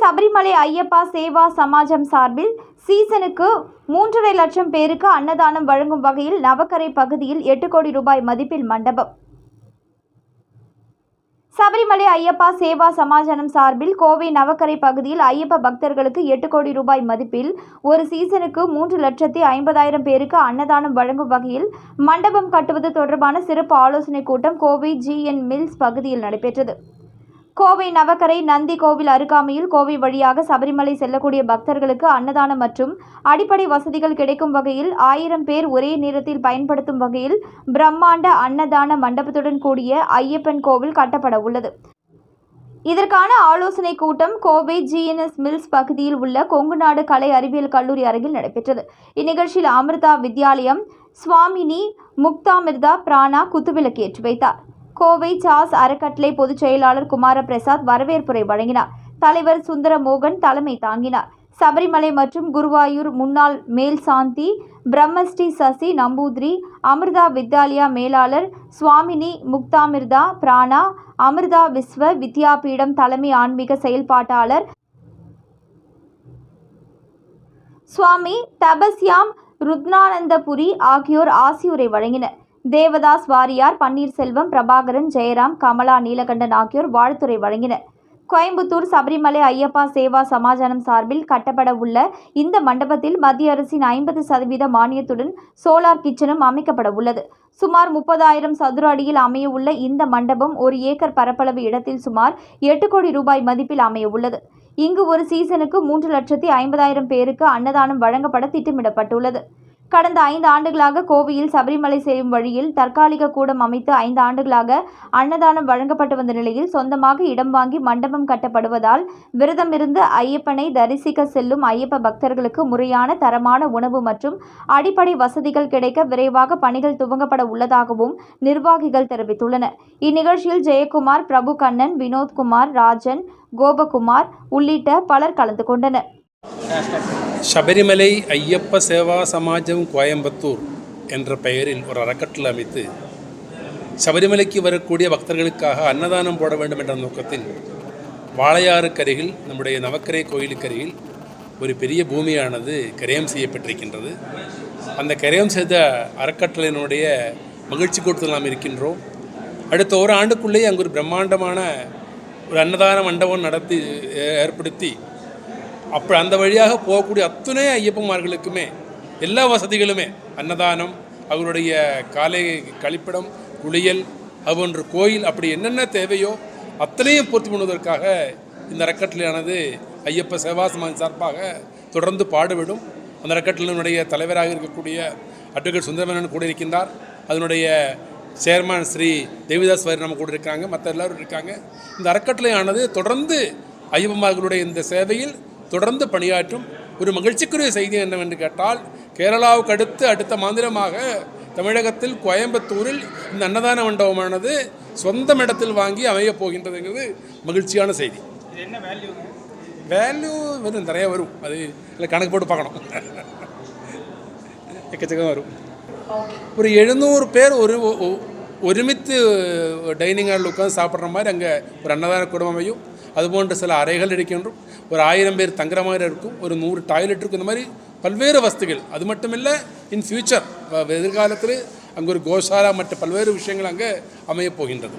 சபரிமலை ஐயப்பா சேவா சமாஜம் சார்பில் சீசனுக்கு மூன்றரை லட்சம் பேருக்கு அன்னதானம் வழங்கும் வகையில் நவக்கரை பகுதியில் எட்டு கோடி ரூபாய் மதிப்பில் மண்டபம். சபரிமலை ஐயப்பா சேவா சமாஜனம் சார்பில் கோவை நவக்கரை பகுதியில் ஐயப்ப பக்தர்களுக்கு எட்டு கோடி ரூபாய் மதிப்பில் ஒரு சீசனுக்கு மூன்று லட்சத்தி ஐம்பதாயிரம் பேருக்கு அன்னதானம் வழங்கும் வகையில் மண்டபம் கட்டுவது தொடர்பான சிறப்பு ஆலோசனைக் கூட்டம் கோவை ஜிஎன் மில்ஸ் பகுதியில் நடைபெற்றது. கோவை நவக்கரை நந்தி கோவில் அருகாமையில் கோவை வழியாக சபரிமலை செல்லக்கூடிய பக்தர்களுக்கு அன்னதானம் மற்றும் அடிப்படை வசதிகள் கிடைக்கும் வகையில் ஆயிரம் பேர் ஒரே நேரத்தில் பயன்படுத்தும் வகையில் பிரம்மாண்ட அன்னதான மண்டபத்துடன் கூடிய ஐயப்பன் கோவில் கட்டப்பட உள்ளது. இதற்கான ஆலோசனை கூட்டம் கோவை ஜிஎன்எஸ் மில்ஸ் பகுதியில் உள்ள கொங்குநாடு கலை அறிவியல் கல்லூரி அரங்கில் நடைபெற்றது. இந்நிகழ்ச்சியில் அமிர்தா வித்யாலயம் சுவாமினி முக்தாமிர்தா பிராணா குத்துவிளக்கு ஏற்றி வைத்தார். கோவை சாஸ் அறக்கட்டளை பொதுச் செயலாளர் குமாரபிரசாத் வரவேற்புரை வழங்கினார். தலைவர் சுந்தரமோகன் தலைமை தாங்கினார். சபரிமலை மற்றும் குருவாயூர் முன்னாள் மேல் சாந்தி பிரம்மஸ்ரீ சசி நம்பூதிரி அமிர்தா வித்யாலயா மேலாளர் சுவாமினி முக்தாமிர்தா பிராணா அமிர்தா விஸ்வ வித்யாபீடம் தலைமை ஆன்மீக செயல்பாட்டாளர் சுவாமி தபஸ்யாம் ருத்னானந்தபுரி ஆகியோர் ஆசியுரை வழங்கினர். தேவதாஸ் வாரியார் பன்னீர்செல்வம் பிரபாகரன் ஜெயராம் கமலா நீலகண்டன் ஆகியோர் வாழ்த்துறை வழங்கினர். கோயம்புத்தூர் சபரிமலை ஐயப்பா சேவா சமாஜானம் சார்பில் கட்டப்பட உள்ள இந்த மண்டபத்தில் மத்திய அரசின் ஐம்பது சதவீத மானியத்துடன் சோலார் கிச்சனும் அமைக்கப்பட உள்ளது. சுமார் முப்பதாயிரம் சதுர அடியில் அமைய உள்ள இந்த மண்டபம் ஒரு ஏக்கர் பரப்பளவு இடத்தில் சுமார் எட்டு கோடி ரூபாய் மதிப்பில் அமைய உள்ளது. இங்கு ஒரு சீசனுக்கு மூன்று லட்சத்தி ஐம்பதாயிரம் பேருக்கு அன்னதானம் வழங்கப்பட திட்டமிடப்பட்டுள்ளது. கடந்த ஐந்து ஆண்டுகளாக கோவையில் சபரிமலை செல்லும் வழியில் தற்காலிக கூடம் அமைத்து ஐந்து ஆண்டுகளாக அன்னதானம் வழங்கப்பட்டு வந்த நிலையில் சொந்தமாக இடம் வாங்கி மண்டபம் கட்டப்படுவதால் விரதமிருந்து ஐயப்பனை தரிசிக்க செல்லும் ஐயப்ப பக்தர்களுக்கு முறையான தரமான உணவு மற்றும் அடிப்படை வசதிகள் கிடைக்க விரைவாக பணிகள் துவங்கப்பட உள்ளதாகவும் நிர்வாகிகள் தெரிவித்துள்ளனர். இந்நிகழ்ச்சியில் ஜெயக்குமார் பிரபு கண்ணன் வினோத்குமார் ராஜன் கோபகுமார் உள்ளிட்ட பலர் கலந்து கொண்டனர். சபரிமலை ஐயப்ப சேவா சமாஜம் கோயம்புத்தூர் என்ற பெயரில் ஒரு அறக்கட்டளை அமைத்து சபரிமலைக்கு வரக்கூடிய பக்தர்களுக்காக அன்னதானம் போட வேண்டும் என்ற நோக்கத்தில் வாழையாறுக்கருகில் நம்முடைய நவக்கரை கோயிலுக்கருகில் ஒரு பெரிய பூமியானது கரையம் செய்யப்பட்டிருக்கின்றது அந்த கரையம் செய்த அறக்கட்டளையினுடைய மகிழ்ச்சி கூட்டத்தில் நாம் இருக்கின்றோம் அடுத்த ஒரு ஆண்டுக்குள்ளேயே அங்கு ஒரு பிரம்மாண்டமான ஒரு அன்னதான மண்டபம் நடத்தி ஏற்படுத்தி அப்போ அந்த வழியாக போகக்கூடிய அத்துணை ஐயப்பன்மார்களுக்குமே எல்லா வசதிகளுமே அன்னதானம் அவருடைய காலை கழிப்பிடம் குளியல் அவன்று கோயில் அப்படி என்னென்ன தேவையோ அத்தனையும் பூர்த்தி பண்ணுவதற்காக இந்த அறக்கட்டளையானது ஐயப்ப சேவா சார்பாக தொடர்ந்து பாடுபடும். அந்த அறக்கட்டளையினுடைய தலைவராக இருக்கக்கூடிய அட்வொகேட் சுந்தரமேனன் கூட இருக்கின்றார். அதனுடைய சேர்மன் ஸ்ரீ தேவிதாஸ் வாரி நம்ம கூட இருக்காங்க மற்ற எல்லாரும் இருக்காங்க. இந்த அறக்கட்டளையானது தொடர்ந்து ஐயப்பமார்களுடைய இந்த சேவையில் தொடர்ந்து பணியாற்றும் ஒரு மகிழ்ச்சிக்குரிய செய்தி என்னவென்று கேட்டால் கேரளாவுக்கு அடுத்து அடுத்த மாநிலமாக தமிழகத்தில் கோயம்புத்தூரில் இந்த அன்னதான மண்டபமானது சொந்த இடத்தில் வாங்கி அமையப் போகின்றதுங்கிறது மகிழ்ச்சியான செய்தி. வேல்யூ வரும் நிறைய வரும். அது இல்லை கணக்கு போட்டு பார்க்கணும். எக்கச்சக்கம் வரும். ஒரு எழுநூறு பேர் ஒரு ஒருமித்து டைனிங் ஹாலில் உட்காந்து சாப்பிட்ற மாதிரி அங்கே ஒரு அன்னதான குடும்பம் அமையும். அதுபோன்ற சில அறைகள் இருக்கின்றோம். ஒரு ஆயிரம் பேர் தங்குற மாதிரி இருக்கும். ஒரு நூறு டாய்லெட் இருக்கும். இந்த மாதிரி பல்வேறு வசதிகள். அது மட்டும் இல்லை இன் ஃபியூச்சர் எதிர்காலத்தில் அங்கே ஒரு கோஷாலா மற்ற பல்வேறு விஷயங்கள் அங்கே அமையப் போகின்றது.